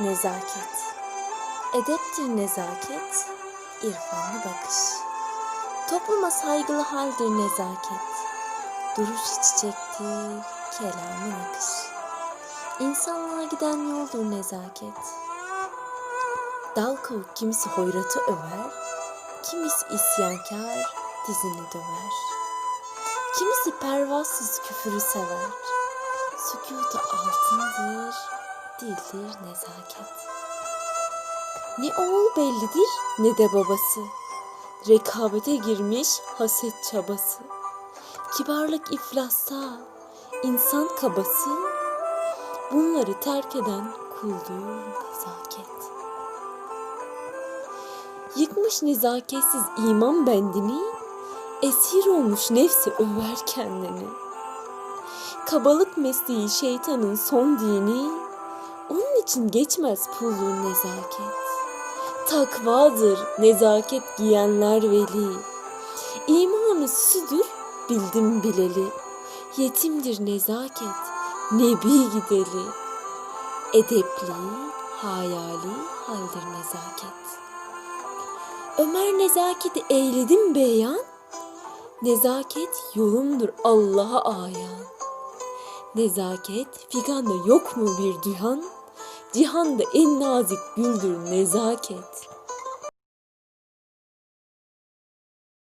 Nezaket Edeptir nezaket, irfanlı bakış. Topluma saygılı haldir nezaket. Duruş çiçektir, kelamın akış. İnsanlığa giden yoldur nezaket. Dal kavuk kimisi hoyratı över, kimisi isyankar dizini döver. Kimisi pervasız küfürü sever. Sükutu altındır, dildir nezaket. Ne oğul bellidir ne de babası. Rekabete girmiş haset çabası. Kibarlık iflasta, insan kabası. Bunları terk eden kuldur nezaket. Yıkmış nezaketsiz iman bendini, esir olmuş nefsi över kendini. Kabalık mesleği şeytanın son dini, için geçmez puldur nezaket. Takvadır nezaket giyenler veli. İmanı südür bildim bileli. Yetimdir nezaket, nebi gideli. Edepli, hayali haldir nezaket. Ömer nezaketi eyledim beyan. Nezaket yolumdur Allah'a ayan. Nezaket figanda yok mu bir dühan? Cihanda en nazik güldür nezaket.